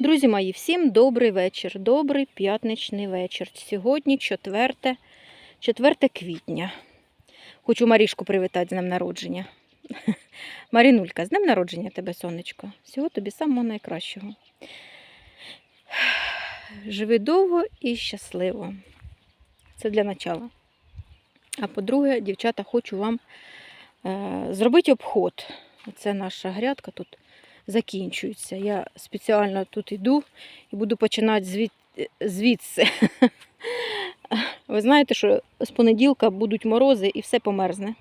Друзі мої, всім добрий вечір, добрий п'ятничний вечір. Сьогодні 4, 4 квітня. Хочу Марішку привітати з днем народження. Марінулька, з днем народження тебе, сонечко. Всього тобі самого найкращого. Живи довго і щасливо. Це для начала. А по-друге, дівчата, хочу вам е, зробити обход. Це наша грядка тут закінчується. Я спеціально тут йду і буду починати звід... звідси. Ви знаєте, що з понеділка будуть морози і все померзне.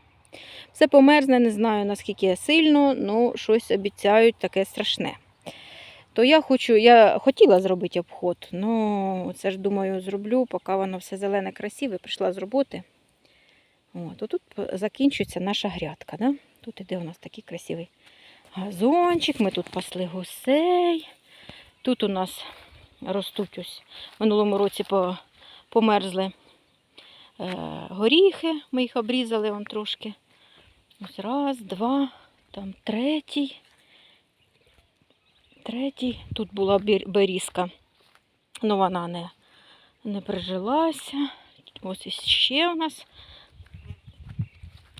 Все померзне, не знаю наскільки сильно, але щось обіцяють таке страшне. То я хочу, я хотіла зробити обход, але це ж думаю зроблю, поки воно все зелене, красиве, прийшла з роботи. От, тут закінчується наша грядка. Да? Тут іде у нас такий красивий газончик, ми тут пасли гусей. Тут у нас ростуть ось в минулому році померзли е, горіхи, ми їх обрізали вон трошки. Ось раз, два, там третій. Третій. Тут була берізка, але вона не, не прижилася. Ось іще у нас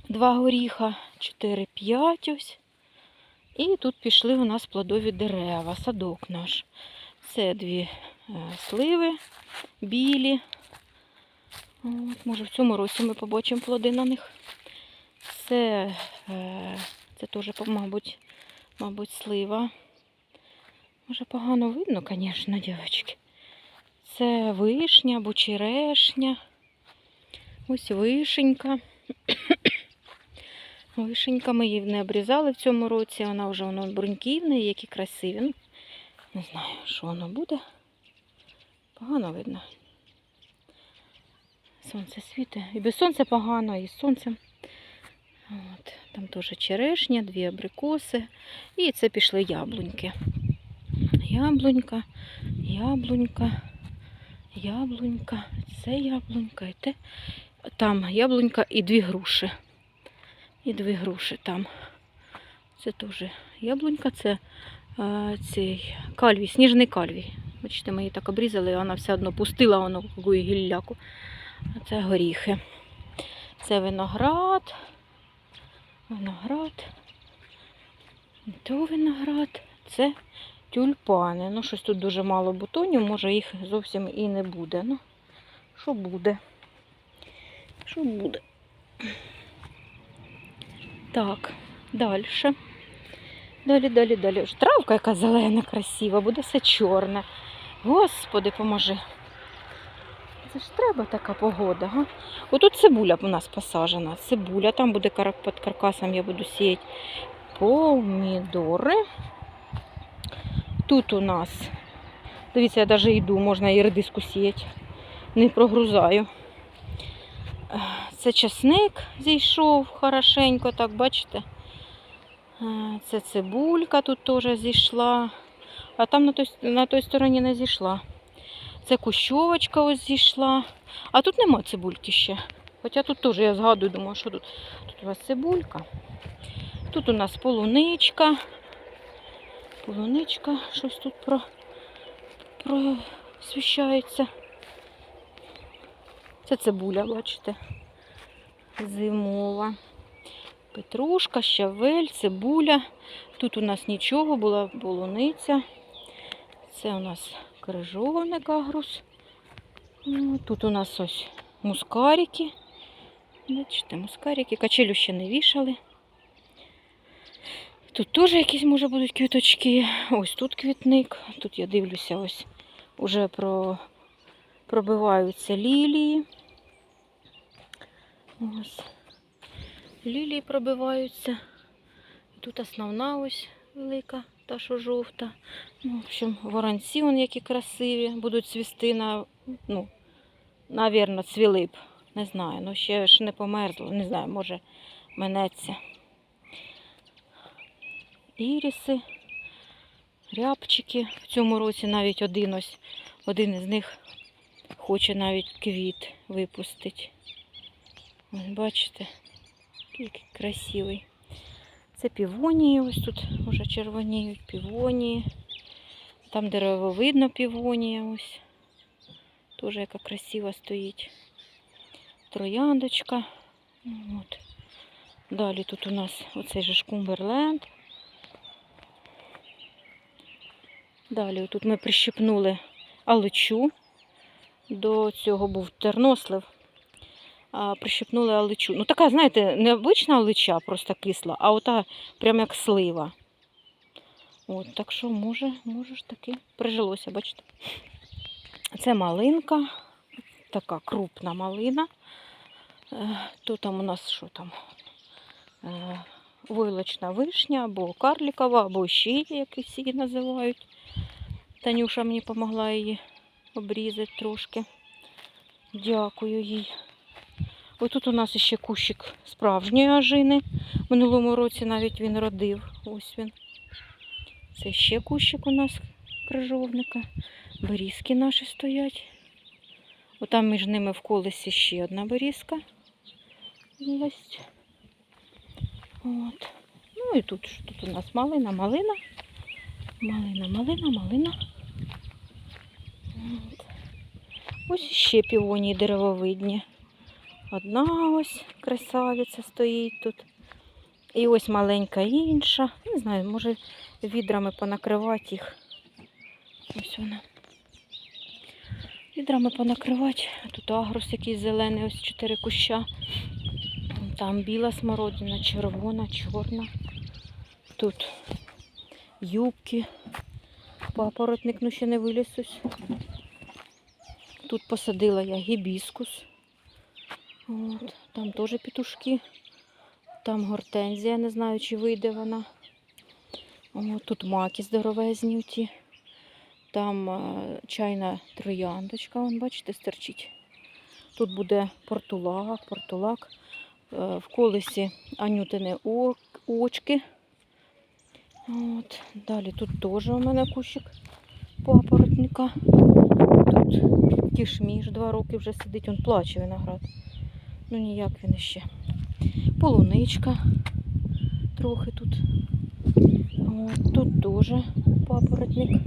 два горіха, 4-5 ось. І тут пішли у нас плодові дерева, садок наш. Це дві е, сливи білі. От, може, в цьому році ми побачимо плоди на них. Це, е, це теж, мабуть, мабуть, слива. Може, погано видно, звісно, дівчатки. Це вишня або черешня. Ось вишенька. Вишенька ми її не обрізали в цьому році, вона вже воно неї, які красиві. Ну, не знаю, що воно буде. Погано видно. Сонце світить. І без сонця погано, і з сонцем. От, там теж черешня, дві абрикоси. І це пішли яблуньки. Яблунька, яблунька, яблунька, це яблунька, і те. Там яблунька і дві груші. І дві груші там. Це теж яблунька, це е, цей кальвій, сніжний кальвій. Бачите, ми її так обрізали, і вона все одно пустила воно гілляку. А це горіхи. Це виноград. Виноград. То виноград. Це тюльпани. Ну, щось тут дуже мало бутонів, може їх зовсім і не буде. Ну, що буде? Що буде? Так, далі. Далі, далі, далі. Травка яка зелена, красива, буде все чорне. Господи, поможи. Це ж треба така погода. Га? Отут цибуля у нас посаджена. Цибуля, там буде під каркасом, я буду сіяти помідори. Тут у нас, дивіться, я навіть йду, можна і редиску сіяти. Не прогрузаю. Це часник зійшов хорошенько, так бачите. Це цибулька тут теж зійшла. А там на той, на той стороні не зійшла. Це кущовочка ось зійшла. А тут нема цибульки ще. Хоча тут теж я згадую, думаю, що тут? Тут у вас цибулька. Тут у нас полуничка. Полуничка, щось тут про, просвіщається. Це цибуля, бачите, зимова. Петрушка, щавель, цибуля. Тут у нас нічого, була полуниця. Це у нас крижовник агрус. Ну, Тут у нас ось мускарики. Бачите, мускарики. Качелю ще не вішали. Тут теж якісь, може, будуть квіточки. Ось тут квітник. Тут я дивлюся, ось уже про... пробиваються лілії. Ось. Лілії пробиваються. Тут основна ось велика, та що жовта. Ну, в общем, воронці вон які красиві, будуть цвісти на, ну, навірно, цвіли б. Не знаю, ну ще ж не померзло, не знаю, може минеться. Іріси, рябчики. В цьому році навіть один ось, один із них хоче навіть квіт випустити. Ось бачите, який красивий. Це півонії, ось тут вже червоніють півонії. Там деревовидно півонія ось. Теж яка красива стоїть. Трояндочка. От. Далі тут у нас оцей же шкумберленд. Далі тут ми прищепнули аличу. До цього був тернослив. Прищепнули аличу. Ну така, знаєте, не обична алича, просто кисла, а ота прям як слива. От, так що може, може ж таки прижилося, бачите. Це малинка, така крупна малина. Е, То там у нас що там? Е, Войлочна вишня, або карлікова, або ще якісь її називають. Танюша мені допомогла її обрізати трошки. Дякую їй. Ось тут у нас ще кущик справжньої ажини. Минулому році навіть він родив. Ось він. Це ще кущик у нас крижовника. Берізки наші стоять. Отам між ними в колесі ще одна берізка. От. Ну і тут, тут у нас малина, малина. Малина, малина, малина. Ось ще півонії деревовидні. Одна ось красавиця стоїть тут. І ось маленька інша. Не знаю, може відрами понакривати їх. Ось вона. Відрами понакривати. Тут агрос якийсь зелений, ось чотири куща. Там біла смородина, червона, чорна. Тут юбки. Папоротник ну ще не виліз ось. Тут посадила я гібіскус. От, там теж петушки. Там гортензія, не знаю, чи вийде вона. От, тут маки здоровезні ті. Там е, чайна трояндочка, вон, бачите, стерчить. Тут буде портулак, портулак. Е, в колесі анютини очки. От. Далі тут теж у мене кущик папоротника. Тут кішміш два роки вже сидить, он плаче виноград. Ну ніяк він іще. Полуничка трохи тут. От, тут теж папоротник.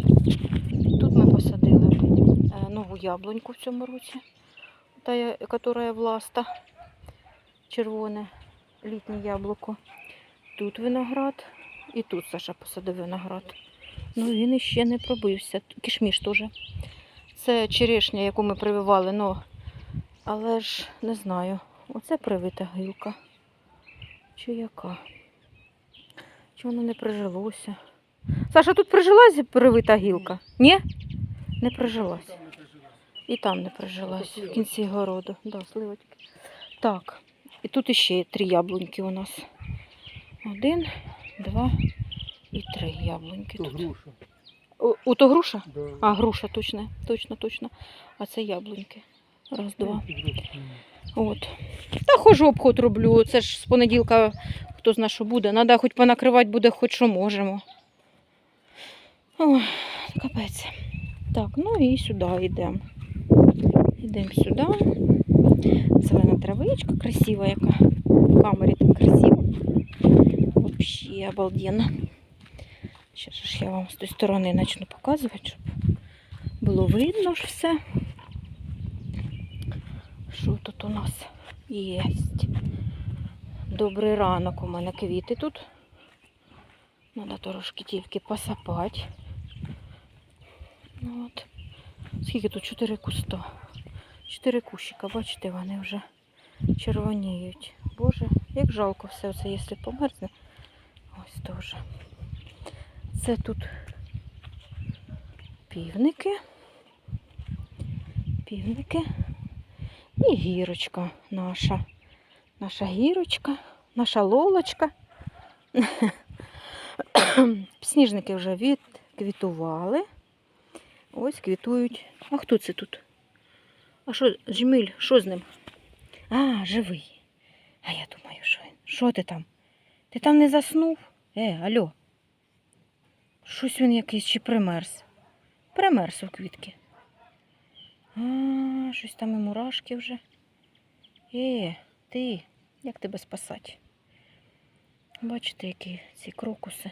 Тут ми посадили е, нову яблуньку в цьому році, та, яка власта. Червоне літнє яблуко. Тут виноград. І тут Саша посадив виноград. Ну він іще не пробився. Кішміш теж. Це черешня, яку ми прививали, ну, але ж не знаю. Оце привита гілка. Чи яка? Чи воно не прижилося? Саша, тут прижилась привита гілка? Ні? Не прижилась. І там не прижилась, в кінці городу. Да. Так. І тут іще три яблуньки у нас. Один, два і три яблуньки То тут. груша. О, у то груша? Да. А, груша, точно, точно, точно. А це яблуньки. Раз, два. От. Та хожу обход роблю. Це ж з понеділка хто зна, що буде. Надо хоч понакривати буде, хоч що можемо. Ой, капець. Так, ну і сюди йдемо. Йдемо сюди. Зелена травичка, красива яка. В камері так красиво. Взагалі обалденно. Зараз ж я вам з тої сторони почну показувати, щоб було видно ж все. Що тут у нас є? Добрий ранок у мене квіти тут. Треба трошки тільки посапати. Ну От. Скільки тут? Чотири куста. Чотири кущика, бачите, вони вже червоніють. Боже, як жалко все це, якщо померзне. Ось теж. Це тут півники. Півники. І гірочка наша. Наша гірочка, наша лолочка. Сніжники вже відквітували. Ось квітують. А хто це тут? А що, Жмиль, що з ним? А, живий. А я думаю, що він? Що ти там? Ти там не заснув? Е, алло. Щось він якийсь чи примерз. Примерз у квітки. А, щось там і мурашки вже. Е, ти, як тебе спасати? Бачите, які ці крокуси.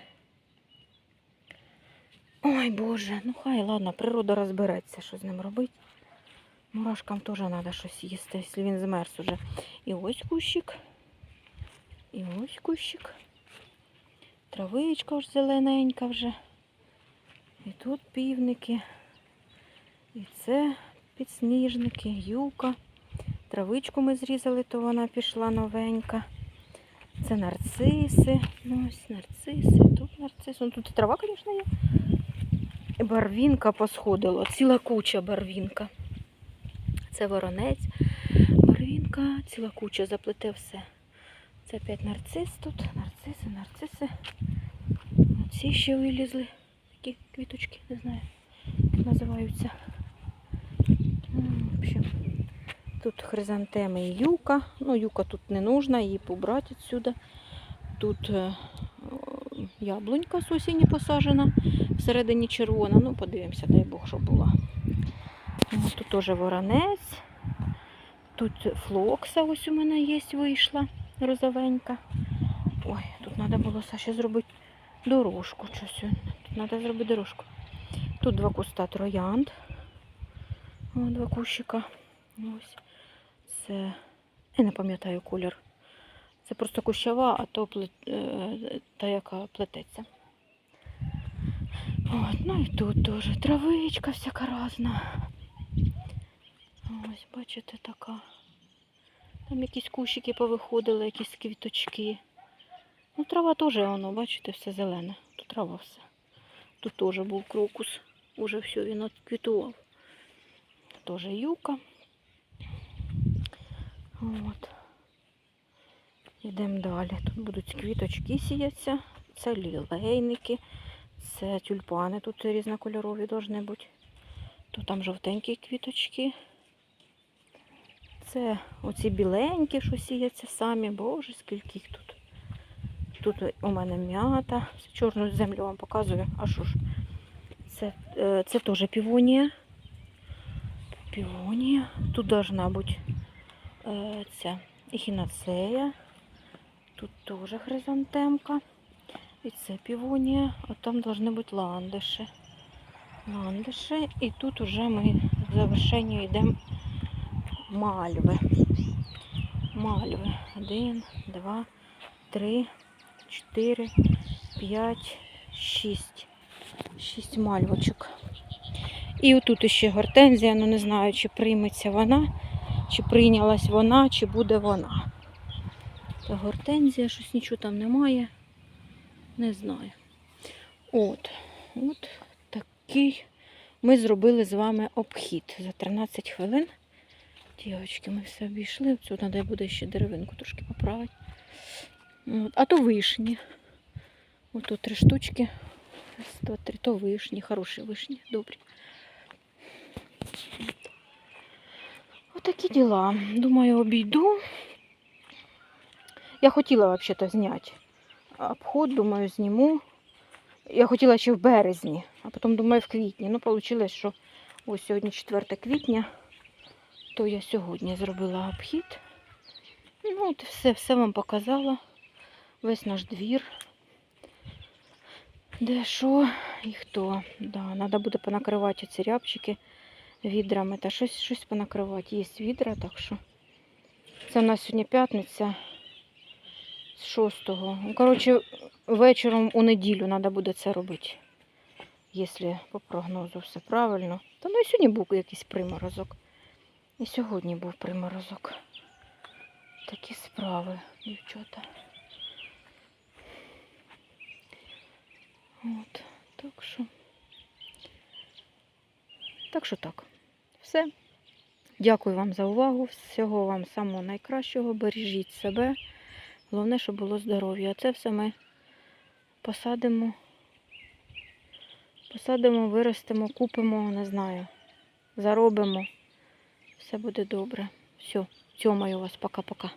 Ой, Боже, ну хай, ладно, природа розбереться, що з ним робити. Мурашкам теж треба щось їсти, якщо він змерз уже. І ось кущик. І ось кущик. Травичка ж зелененька вже. І тут півники. І це підсніжники, юка. Травичку ми зрізали, то вона пішла новенька. Це нарциси. Ну, ось нарциси, тут нарциси. Ну, тут і трава, звісно, є. І барвінка посходила. Ціла куча барвінка. Це воронець. Барвінка, ціла куча, заплете все. Це опять нарцис тут. Нарциси, нарциси. Ці ще вилізли. Такі квіточки, не знаю, як називаються. Тут хризантеми і юка. Ну, юка тут не нужна, її побрати відсюди. Тут е, яблунька з осені посаджена, всередині червона. Ну, подивимося, дай Бог, що була. Тут теж воронець. Тут флокса ось у мене є, вийшла розовенька. Ой, тут треба було Саші зробити дорожку. Щось. Тут треба зробити дорожку. Тут два куста троянд. О, два кущика. Ось. Це. Я не пам'ятаю колір. Це просто кущова, а то плет... е, та, яка плететься. От, ну і тут теж травичка всяка різна. Ось, бачите, така. Там якісь кущики повиходили, якісь квіточки. Ну, трава теж, воно, бачите, все зелене. Тут трава все. Тут теж був крокус. Уже все, він отквітував. Теж юка. От. Йдемо далі. Тут будуть квіточки сіятися. Це лілейники, це тюльпани. Тут різнокольорові повинні бути. Тут там жовтенькі квіточки. Це оці біленькі, що сіяться самі. Боже, скільки їх тут. Тут у мене м'ята. Чорну землю вам показую. А що ж? Це, е, це теж півонія. Півонія. Тут должна бути е, ця ехінацея. Тут теж хризантемка. І це півонія. А там должны бути ландиші. Ландиші. І тут уже ми в завершенню йдемо мальви. Мальви. Один, два, три, чотири, п'ять, шість. Шість мальвочок. І отут ще гортензія, ну не знаю, чи прийметься вона, чи прийнялась вона, чи буде вона. Та гортензія, щось нічого там немає. Не знаю. От, от такий ми зробили з вами обхід за 13 хвилин. Дівчатки, ми все обійшли. Тут треба буде ще деревинку трошки поправити. От. А то вишні. Ось тут три штучки. Раз, два, три. То вишні, хороші вишні, добрі. От. Отакі діла. Думаю, обійду. Я хотіла взагалі зняти обход, думаю, зніму. Я хотіла ще в березні, а потім думаю в квітні. Ну, вийшло, що ось сьогодні 4 квітня, то я сьогодні зробила обхід. Ну, от все, все вам показала. Весь наш двір. Де що і хто. Да, треба буде понакривати ці рябчики відрами та щось, щось понакривати. Є відра, так що. Це у нас сьогодні п'ятниця з 6-го. Ну, коротше, вечором у неділю треба буде це робити. Якщо по прогнозу все правильно. Та ну і сьогодні був якийсь приморозок. І сьогодні був приморозок. Такі справи, дівчата. От, так що. Так що так. Все. Дякую вам за увагу. Всього вам самого найкращого. Бережіть себе. Головне, щоб було здоров'я. А це все ми посадимо. Посадимо, виростемо, купимо, не знаю. Заробимо. Все буде добре. Все, цьомаю вас. Пока-пока.